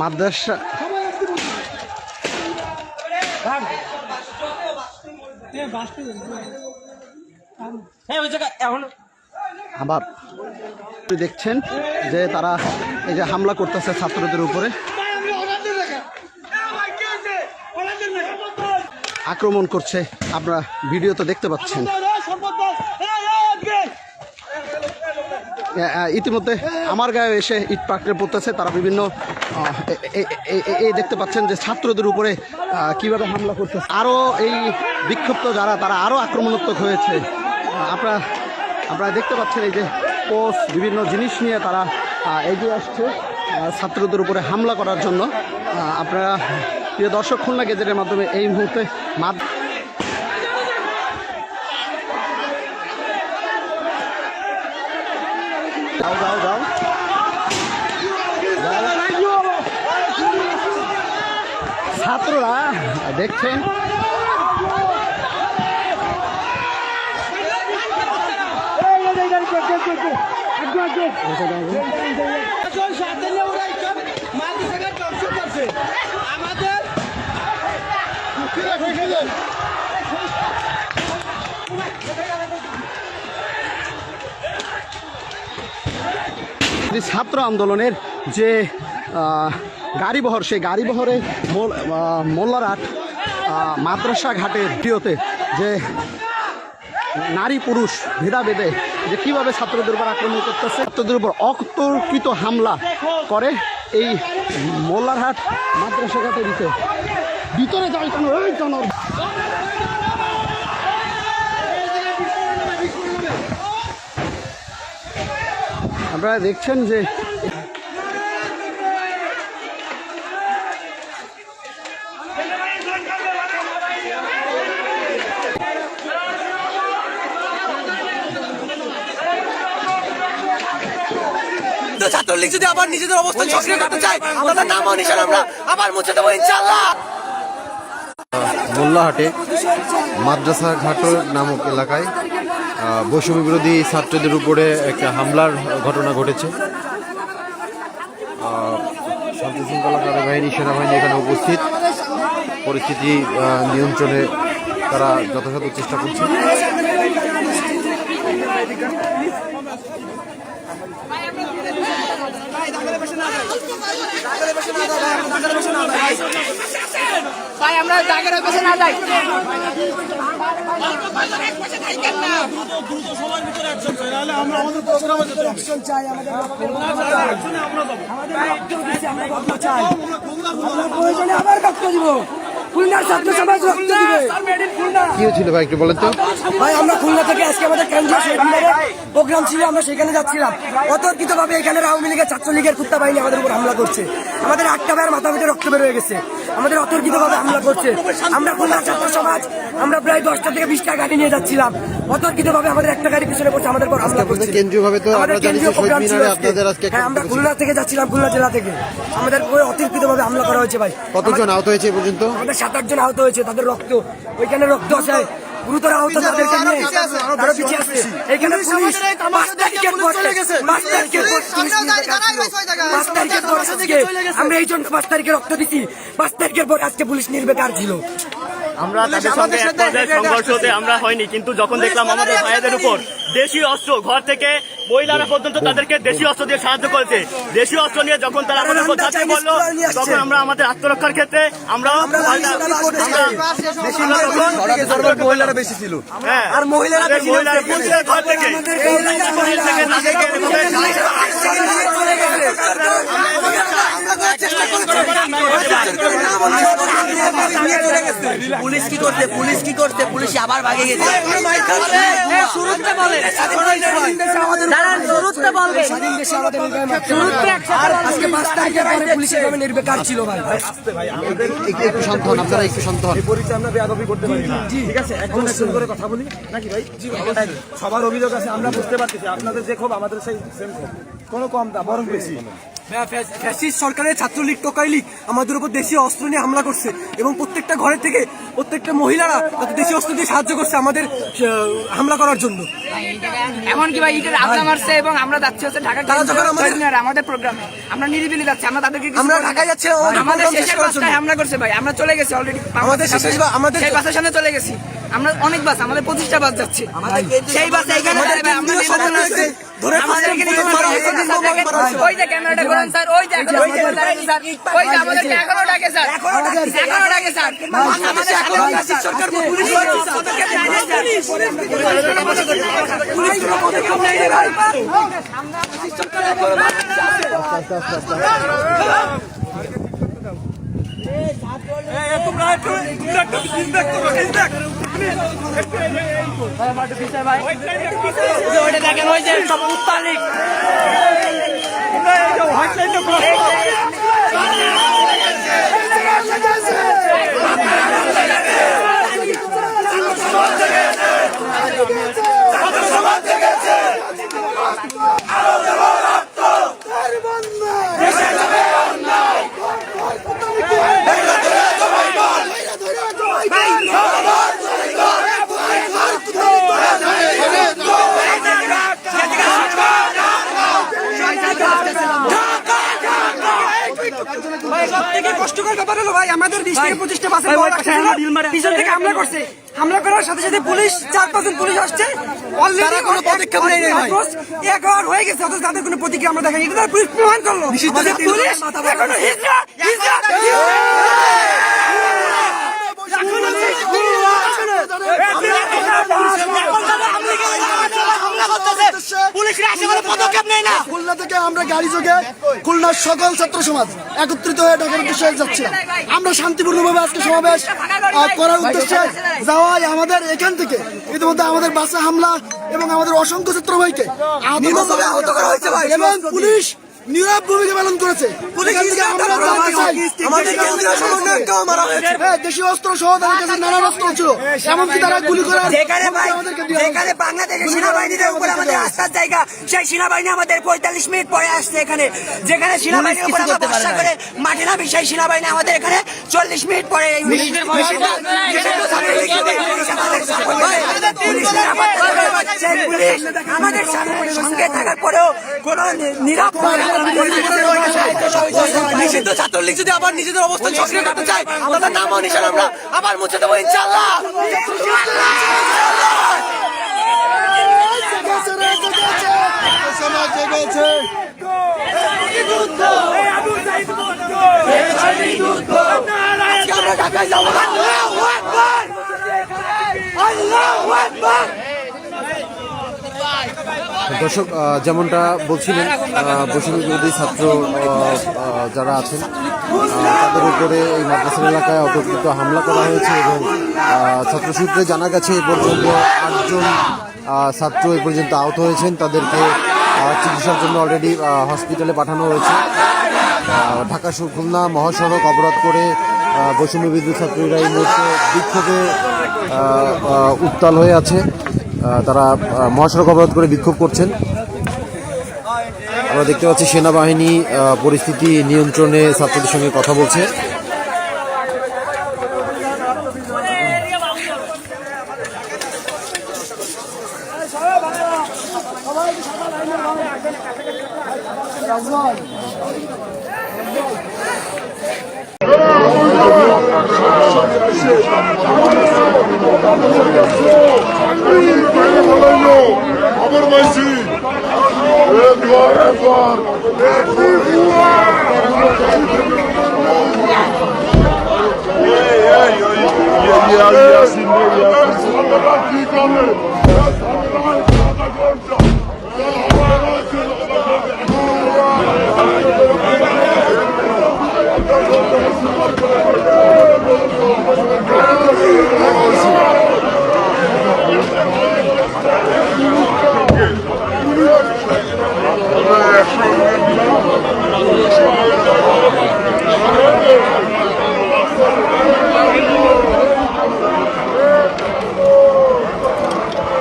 মাদ্রাসা আবার দেখছেন যে তারা এই যে হামলা করতেছে ছাত্রদের উপরে। আক্রমণ করছে আপনারা ভিডিও তো দেখতে পাচ্ছেন। ইতিমধ্যে আমার গায়ে এসে ইট পাকড়ে পড়তেছে। তারা বিভিন্ন এই দেখতে পাচ্ছেন যে ছাত্রদের উপরে কীভাবে হামলা করতেছে। আরও এই বিক্ষুব্ধ যারা, তারা আরও আক্রমণাত্মক হয়েছে। আপনারা আপনারা দেখতে পাচ্ছেন এই যে পোস্ট বিভিন্ন জিনিস নিয়ে তারা এগিয়ে আসছে ছাত্রদের উপরে হামলা করার জন্য। আপনারা, প্রিয় দর্শক, খুলনা গেজেটের মাধ্যমে এই মুহূর্তে মাদ যাও যাও যাও ছাত্ররা দেখছেন আমাদের যে ছাত্র আন্দোলনের যে গাড়িবহর, সেই গাড়িবহরে মোল্লারহাট মাদ্রাসা ঘাটের প্রিয়তে যে নারী পুরুষ ভেদাভেদে যে কীভাবে ছাত্রদের উপর আক্রমণ করতেছে, ছাত্রদের উপর অতর্কিত হামলা করে এই মোল্লারহাট মাদ্রাসা ঘাটের ভিতরে। ভিতরে যাই কেন আপনারা দেখছেন যে ছাত্রলীগ যদি আবার নিজেদের অবস্থান সক্রিয় করতে চায় তাদের নাম নিশান আমরা আবার মুছে দেবো ইনশাল্লাহ মোল্লাহাটে মাদ্রাসা ঘাটর নামক এলাকায় বৈষম্য বিরোধী ছাত্রদের উপরে একটা হামলার ঘটনা ঘটেছে। শান্তি শৃঙ্খলা বাহিনী সেনাবাহিনী এখানে উপস্থিত। পরিস্থিতি নিয়ন্ত্রণে তারা যথাযথ চেষ্টা করছে। ভাই আমরা জায়গার ওই পাশে না যাই। প্রয়োজনে আবার রক্ত দিব। খুলনার ছাত্র সমাজ রক্ত দিবে। কি হয়েছিল ভাই একটু বলেন তো। ভাই আমরা খুলনা থেকে আজকে আমাদের কেন্দ্রীয় শহীদ প্রোগ্রাম ছিল আমরা সেখানে যাচ্ছিলাম। অতর্কিত ভাবে এখানে আওয়ামী লীগের ছাত্রলীগের কুত্তা বাহিনী আমাদের উপর হামলা করছে। আমাদের আটটা ভাইয়ের মাথা পেটে রক্ত বের হয়ে গেছে। আমাদের অতর্কিত ভাবে হামলা করছে। আমরা খুলনার ছাত্র সমাজ আমরা প্রায় দশটা থেকে বিশটা গাড়ি নিয়ে যাচ্ছিলাম। অতর্কিত ভাবে আমাদের একটা গাড়ি পিছনে পড়ছে আমাদের হামলা করছে। কেন্দ্রীয়ভাবে তো আমাদের আমরা কেন্দ্রীয় প্রোগ্রাম ছিল হ্যাঁ আমরা খুলনা থেকে যাচ্ছিলাম খুলনা জেলা থেকে। আমাদের অতর্কিত ভাবে হামলা করা হয়েছে ভাই। কতজন আহত হয়েছে পর্যন্ত? আমাদের সাত আটজন আহত হয়েছে তাদের রক্ত ওইখানে রক্ত আছে গুরুতর আহত তাদেরকে নিয়ে তারা পিছিয়ে আছে এখানে পুলিশ পাঁচ তারিখের পর পাঁচ তারিখের পর পুলিশ নিয়ে পাঁচ তারিখের পর আজকে। আমরা এই জন্য পাঁচ তারিখে রক্ত দিছি। পাঁচ তারিখের পর আজকে পুলিশ নির্বেকার ছিল। আমরা তাদের সঙ্গে এক পর্যায়ে সংঘর্ষ হতে আমরা হয়নি কিন্তু যখন দেখলাম আমাদের ভাইয়াদের উপর দেশীয় অস্ত্র ঘর থেকে মহিলারা পর্যন্ত তাদেরকে দেশীয় অস্ত্র দিয়ে সাহায্য করেছে। দেশীয় অস্ত্র নিয়ে যখন তারা আমাদের উপর ঝাঁপিয়ে পড়ল তখন আমরা আমাদের আত্মরক্ষার ক্ষেত্রে মহিলারা বেশি ছিল। হ্যাঁ আর মহিলারা ঘর থেকে। গেছে। পুলিশ কি করছে? পুলিশ কি করছে? পুলিশ আবার ভাগে গেছে। দেশে নির্বেকার ছিল ভাই। একটু একটু শান্ত হন আপনারা একটু শান্ত হন। ঠিক আছে? একজন একজন করে কথা বলি? নাকি ভাই? সবার অভিযোগ আছে আমরা বুঝতে পারতেছি। আপনাদের যে ক্ষোভ আমাদের সেই সেম ক্ষোভ। কোনো কম না বরং বেশি। ফ্যাসিস্ট সরকারের ছাত্রলীগ টোকাই লীগ আমাদের উপর দেশীয় অস্ত্র নিয়ে হামলা করছে এবং প্রত্যেকটা ঘরের থেকে প্রত্যেকটা মহিলারা তাদের দেশীয় অস্ত্র দিয়ে সাহায্য করছে আমাদের হামলা করার জন্য। এমনকি ভাই ইটের আড্ডা মারছে এবং আমরা যাচ্ছি হচ্ছে ঢাকা তারা যখন আমাদের- আমাদের প্রোগ্রামে। আমরা নিরিবিলি যাচ্ছি আমরা তাদেরকে আমরা ঢাকায় যাচ্ছিলাম, আমাদের শেষের বাসটায় হামলা করছে ভাই আমরা চলে গেছি অলরেডি আমাদের শেষের আমাদের- সেই বাসের সামনে চলে গেছি। আমরা অনেক বাস আমাদের পঁচিশটা বাস যাচ্ছে। সেই বাস এখানে ধরে এখানে। ওই যে ক্যামেরাটা ঘোরান স্যার ওই যে এখনও ওই যে স্যার ওই যে আমাদেরকে এখনও ডাকে স্যার এখনও ডাকে স্যার আমাদের এখনও ডাকে সরকার পুলিশ পদক্ষেপ নেয় না, স্যার। ওইটা দেখেন ওই যে সব উত্তালিক সব থেকে ভাই। আমাদের বিশ থেকে পঁচিশটা বাসে পিছন থেকে হামলা করছে। হামলা করার সাথে সাথে পুলিশ চার পাঁচজন পুলিশ আসছে। অলরেডি তারা কোনো পদক্ষেপ নেয়নি এক হয়ে গেছে অথচ তাদের কোনো প্রতিক্রিয়া আমরা দেখাই এটা পুলিশ প্রমাণ করল। পুলিশ এখনও হিজড়া হিজড়া খুলনা থেকে আমরা গাড়ি যোগে খুলনার সকল ছাত্র সমাজ একত্রিত হয়ে ঢাকার উদ্দেশ্যে যাচ্ছিলাম আমরা শান্তিপূর্ণভাবে আজকে সমাবেশ করার উদ্দেশ্যে যাওয়ায় আমাদের এখান থেকে ইতিমধ্যে আমাদের বাসে হামলা এবং আমাদের অসংখ্য ছাত্র ভাইকে নির্মমভাবে আহত করা হয়েছে ভাই। এবং পুলিশ নীরব ভূমিকা পালন করেছে। হ্যাঁ, দেশীয় অস্ত্র সহ তাদের কাছে নানা অস্ত্র ছিল। এমনকি তারা গুলি করার যেখানে বাংলাদেশের সেনাবাহিনীর উপর আমাদের আস্থার জায়গা সেই সেনাবাহিনী আমাদের পঁয়তাল্লিশ মিনিট পরে আসছে এখানে। যেখানে সেনাবাহিনীর উপর আমরা ভরসা করে মাঠে নামি সেই সেনাবাহিনী আমাদের এখানে চল্লিশ মিনিট পরে এই আমাদের সঙ্গে- থাকার পরেও কোনো নি- নিরাপত্তা নিষিদ্ধ ছাত্রলীগ যদি আবার নিজেদের অবস্থান সক্রিয় করতে চায়, তাদের নাম ও আমরা আবার মুছে দেবো ইনশাল্লাহ আমরা ঢাকায় যাব আল্লাহু দর্শক যেমনটা বলছিলেন বৈষম্য বিরোধী ছাত্র যারা আছেন তাদের উপরে এই মাদ্রাসা এলাকায় অতর্কিত হামলা করা হয়েছে এবং ছাত্র সূত্রে জানা গেছে, এ পর্যন্ত আটজন ছাত্র এ পর্যন্ত আহত হয়েছেন। তাদেরকে চিকিৎসার জন্য অলরেডি হসপিটালে পাঠানো হয়েছে। ঢাকা খুলনা মহাসড়ক অবরোধ করে বৈষম্য বিদ্যুৎ ছাত্রীরা এই মুহূর্তে বিক্ষোভে উত্তাল হয়ে আছে। তারা মহাসড়ক অবরোধ করে বিক্ষোভ করছেন। আমরা দেখতে পাচ্ছি সেনাবাহিনী পরিস্থিতি নিয়ন্ত্রণে ছাত্রদের সঙ্গে কথা বলছে। খবর Edward! Edward! Edward!